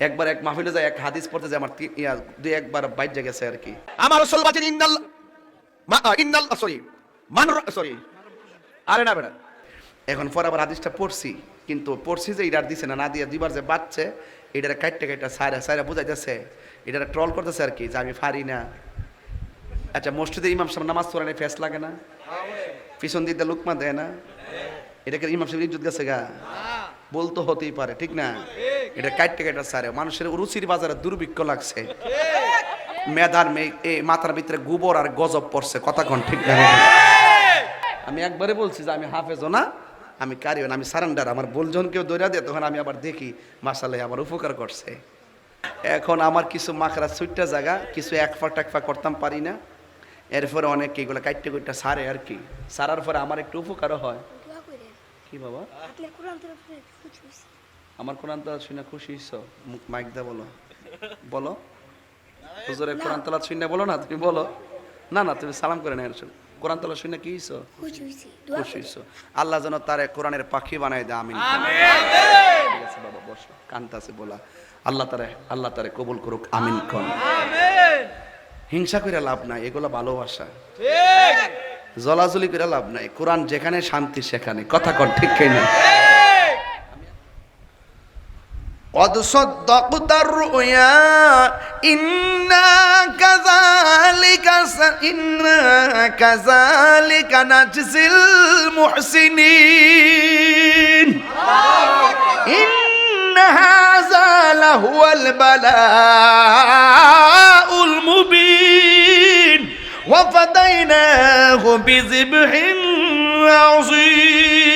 একবার এক মাহফিলে যায় এক হাদিস পড়তে যায় আমার দুই একবার বাইর গেছে আর কি। আমার রসুল বলছেন ইন্নাল মা- আ, ইন্নাল সরি মান সরি। আরে না বেটা। এখন পর আবার হাদিসটা পড়ছি কিন্তু পড়ছি যে এটার দিছে না না দিয়ে দুইবার যে বাচ্চে এটার কাটতে কাটতে সাইরা সাইরা বুঝাইতেছে এটার ট্রল করতেছে আর কি যে আমি পারি না। আচ্ছা মসজিদে ইমাম সাহেব নামাজ পড়ানে ফেস লাগে না? পিছন দিতে লুকমা দেয় না? এটাকে ইমাম সাহেব ইজ্জত গেছে গা? বলতো হতেই পারে ঠিক না? এটা কাটতে কাটতে সারে। মানুষের রুচির বাজারে দুর্ভিক্ষ লাগছে। মেধার মাথার ভিতরে গোবর আর গজব পড়ছে। কথা কন ঠিক না? আমি একবারে বলছি যে আমি হাফেজও না আমি কারিও না আমি সারেন্ডার। আমার বলজন কেউ দৈরা দেয় তখন আমি আবার দেখি মাসালে আমার উপকার করছে। এখন আমার কিছু মাখরা সুইটটা জায়গা কিছু একফা টেকফা করতাম পারি না। এরপরে অনেক এগুলো কাটতে কুটটা সারে আর কি। সারার পরে আমার একটু উপকারও হয়। কি বাবা? আমার কোরআন তালাত শুনে খুশি হইছ? মুখ মাইক দা বলো। বলো। হুজুরে কোরআন তালাত শুনে বলো না তুমি বলো। না না তুমি সালাম করে নেন কোরআন তালাত শুনে কি হইছ? খুশি হইছো আল্লাহ যেন তারে কোরআনের পাখি বানায় দেয় আমিন। ঠিক আছে বাবা বসো। কান্তাছে বলা। আল্লাহ তারে আল্লাহ তারে কবুল করুক আমিন কন। হিংসা করে লাভ নাই এগুলো ভালোবাসা। জলাজলি করে লাভ নাই কোরআন যেখানে শান্তি সেখানে। কথা কন ঠিক না قد صدقت الرؤيا. إنا كذلك. إنا كذلك نجزي المحسنين. إن هذا لهو البلاء المبين. وفديناه بذبح عظيم.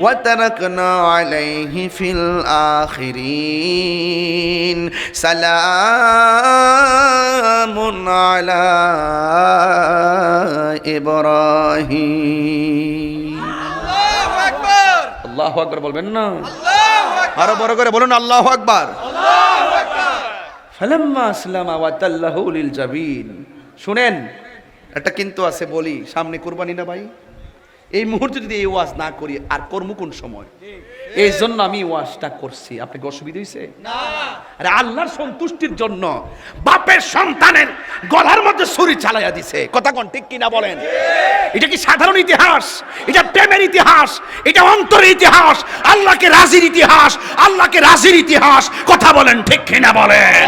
وتركنا عليه في الآخرين سلام على إبراهيم আল্লাহ আকবার বলবেন না আরো বড় করে বলুন আল্লাহ আকবার ফালাম্মা আসলামা ওয়াতাল্লাহু লিল জাবিন শুনেন এটা কিন্তু আছে বলি সামনে কুরবানি না ভাই এই মুহূর্তে যদি এই ওয়াজ না করি আর কর্ম কোন সময়? এই জন্য আমি ওয়াজটা করছি। আপনাকে অসুবিধা হয়েছে আরে আল্লাহর সন্তুষ্টির জন্য বাপের সন্তানের গলার মধ্যে ছুরি চালাইয়া দিছে। কথা কোন ঠিক কিনা বলেন? এটা কি সাধারণ ইতিহাস? এটা প্রেমের ইতিহাস? এটা অন্তরের ইতিহাস? আল্লাহকে রাজির ইতিহাস? আল্লাহকে রাজির ইতিহাস? কথা বলেন ঠিক কিনা বলেন?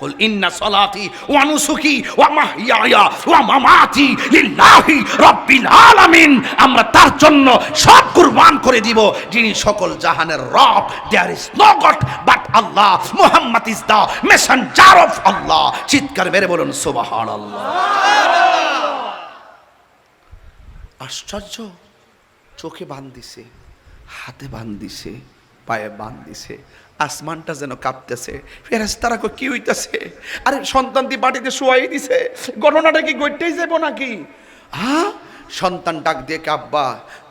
قل إن صلاتي ونسكي ومحياي ومماتي لله رب العالمين আমরা তার জন্য সব কুরবান করে দিব যিনি সকল জাহানের রব there is no God but Allah Muhammad is the messenger of Allah চিৎকার মেরে বলুন সুবহানাল্লাহ আশ্চর্য চোখে বান দিছে হাতে বান দিছে পায়ে বান দিছে আসমানটা যেন কাঁপতেছে। ফেরেস্তারা তারা কি হইতেছে? আরে সন্তানটি বাটিতে শোয়াই দিছে, গণনাটা কি গইতেই যাব নাকি? হ্যাঁ সন্তান ডাক দিয়ে আব্বা,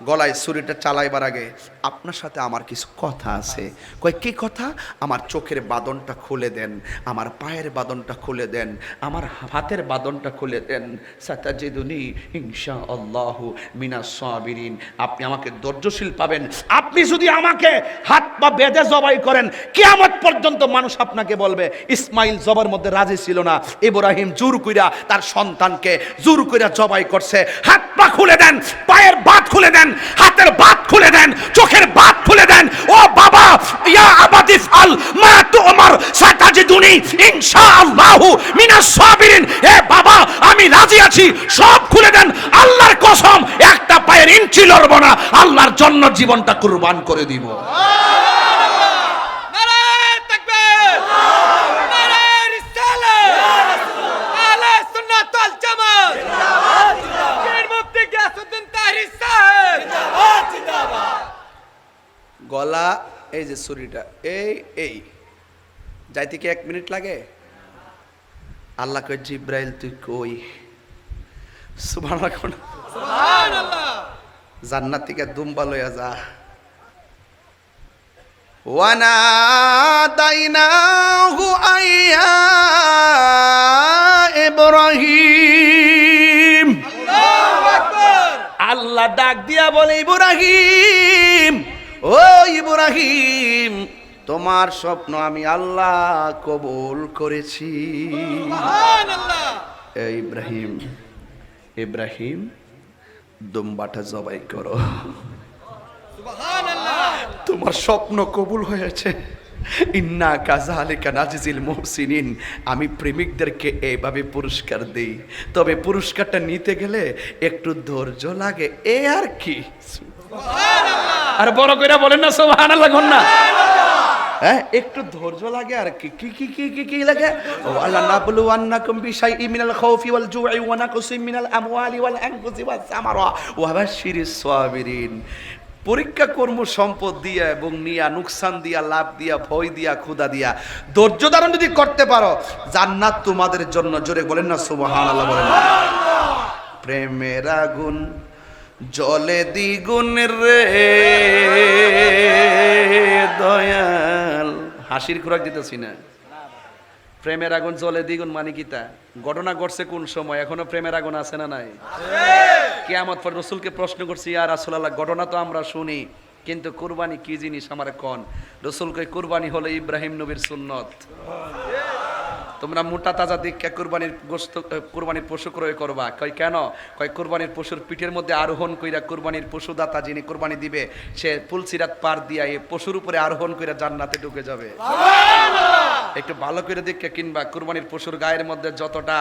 গলায় ছুরিটা চালাইবার আগে আপনার সাথে আমার কিছু কথা আছে। কয়, কি কথা? আমার চোখের বাদনটা খুলে দেন, আমার পায়ের বাদনটা খুলে দেন, আমার হাতের বাদনটা খুলে দেন। সাতাজিদুনি ইনশা আল্লাহু মিনা সাবিরিন। আপনি আমাকে ধৈর্যশীল পাবেন। আপনি যদি আমাকে হাত পা বেঁধে জবাই করেন, কিয়ামত পর্যন্ত মানুষ আপনাকে বলবে, ইসমাইল জবার মধ্যে রাজি ছিল না। ইব্রাহিম জোর কইরা তার সন্তানকে জোর কইরা জবাই করছে। হাত পা খুলে দেন, পায়ের বাত খুলে দেন, হাতের বাত খুলে দেন, চোখের বাত খুলে দেন। ও বাবা, ইয়া আবাদি ফাল মা তুমার সাতাজিদুনি ইনশাআল্লাহু মিনাস সাবিরিন। এ বাবা, আমি রাজি আছি, সব খুলে দেন। আল্লাহর কসম, একটা পায়ের ইঞ্চি লড়ব না, আল্লাহর জন্য জীবনটা কুরবান করে দিব। এই যে ছুরিটা এই এই। যাইতে কি এক মিনিট লাগে? আল্লাহ কই জিব্রাইল তুই কই? সুবহানাল্লাহ। জান্নাত থেকে দুম্বা লইয়া যা। ওয়ানাদাইনাহু আইয়া ইব্রাহিম। আল্লাহ ডাক দিয়া বলে ইব্রাহিম। ও ইব্রাহিম তোমার স্বপ্ন আমি আল্লাহ কবুল করেছি। ইব্রাহিম ইব্রাহিম দুম্বাটা জবাই করো। তোমার স্বপ্ন কবুল হয়েছে। ইন্না কাজালিকা নাজিজিল মুহসিনিন আমি প্রেমিকদেরকে এইভাবে পুরস্কার দেই। তবে পুরস্কারটা নিতে গেলে একটু ধৈর্য লাগে এ আর কি? আর বড় করে বলেন না, সুবহানাল্লাহ না। হ্যাঁ একটু ধৈর্য লাগে আর কি কি কি কি কি কি লাগে? আল্লাহ নাবলু আন্নাকুম বিশাইই মিনাল খাউফি ওয়াল জুই ওয়া নাকসিম মিনাল আমওয়ালি ওয়াল আনফুসি ওয়াস সামারা ওয়া বাশশিরিস সাবিরিন। পরীক্ষা কর্ম সম্পদ দিয়া এবং নিয়া, নুকসান দিয়া, লাভ দিয়া, ভয় দিয়া ক্ষুদা দিয়া। ধৈর্য ধারণ যদি করতে পারো, জান্নাত তোমাদের জন্য, জোরে বলেন না, সুবহানাল্লাহ বলেন না। প্রেমের আগুন জলে দ্বিগুণ রে দয়াল। হাসির খোরাক দিতেছি না। প্রেমের আগুন, জলে দ্বিগুণ মানে কি তা? ঘটনা ঘটছে কোন সময়? এখনও প্রেমের আগুন আছে না নাই? কেয়ামত পর রসুলকে প্রশ্ন করছি আর রাসূলুল্লাহ, ঘটনা তো আমরা শুনি, কিন্তু কুরবানি কি জিনিস আমার কন? রসুল কই কুরবানি হলো ইব্রাহিম নবীর সুন্নত। তোমরা মোটা তাজা দীক্ষা কুরবানির গোস্ত কুরবানির পশু ক্রয় করবা। কই কেন? কয় কুরবানির পশুর পিঠের মধ্যে আরোহণ কইরা কুরবানির পশুদাতা যিনি কুরবানি দিবে সে পুলসিরাত পার দিয়া এই পশুর উপরে আরোহণ কইরা জান্নাতে ঢুকে যাবে। একটু ভালো করে দেখে কিনবা। কুরবানির পশুর গায়ের মধ্যে যতটা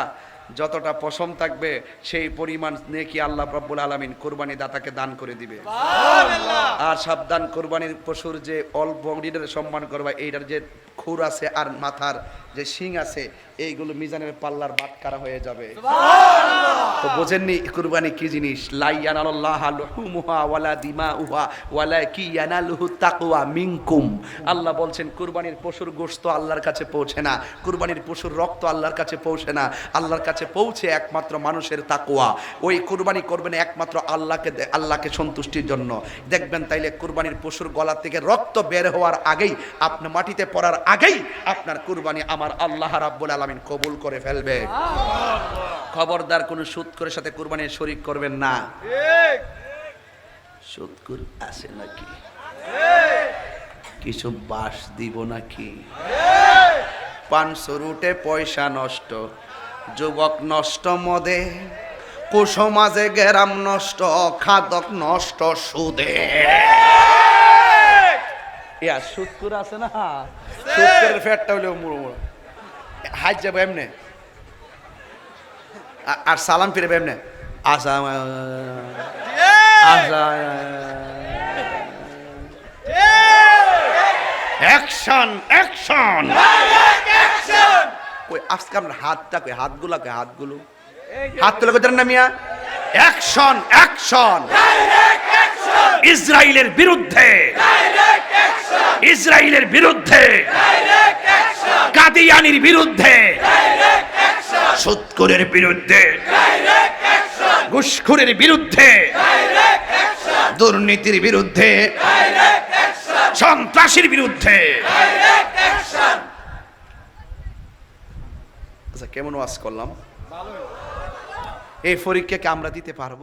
যতটা পশম থাকবে সেই পরিমাণ নেকি আল্লাহ রব্বুল আলামিন কুরবানি দাতাকে দান করে দিবে। আর সাবধান কোরবানির পশুর যে অল্প সম্মান করবা এইটার যে খুর আছে আর মাথার যে শিং আছে এইগুলো মিজানের পাল্লার বাটকারা হয়ে যাবে। তো বোঝেননি কুরবানি কি জিনিস? লাইয়ানাল্লাহ লুহুমুহা ওয়ালা দিমাউহা ওয়ালা কি ইয়ানালুহু তাকওয়া মিনকুম। আল্লাহ বলছেন কুরবানির পশুর গোশত আল্লাহর কাছে পৌঁছে না কুরবানির পশুর রক্ত আল্লাহর কাছে পৌঁছে না আল্লাহর কাছে পৌঁছে একমাত্র মানুষের তাকওয়া। ওই কুরবানি করবেন একমাত্র আল্লাহকে আল্লাহকে সন্তুষ্টির জন্য। দেখবেন তাইলে কুরবানির পশুর গলা থেকে রক্ত বের হওয়ার আগেই আপনি মাটিতে পড়ার আগেই আপনার কুরবানি আমার আল্লাহ রাব্বুল আলামিন কবুল করে ফেলবে। খবরদার কোনো করে সাথে কুরবানির শরিক করবেন না। ঠিক সুদকুর আছে নাকি? কিছু বাস দিব নাকি? পাঁচশো রুটে পয়সা নষ্ট, যুবক নষ্ট মদে কুসমাজে গেরাম নষ্ট, খাদক নষ্ট সুদে। ইয়া সুদকুর আছে না? সুদকুরের ফ্যাটটা হলেও মুড়ো মুড়ো। হাজ যাব এমনে। আর সালাম ফিরে এমনে। আসা আচ্ছা অ্যাকশন অ্যাকশন কই আজকে আপনার হাতটা কই? হাতগুলো কই? হাতগুলো? হাত তুলে কই না মিয়া? অ্যাকশন অ্যাকশন ইসরায়েলের বিরুদ্ধে! ইসরায়েলের বিরুদ্ধে, কাদিয়ানির বিরুদ্ধে সুৎকুরের বিরুদ্ধে, ঘুষখোরের বিরুদ্ধে, দুর্নীতির বিরুদ্ধে, সন্ত্রাসীর বিরুদ্ধে। আচ্ছা কেমন ওয়াজ করলাম? এই পরীক্ষাকে আমরা দিতে পারব?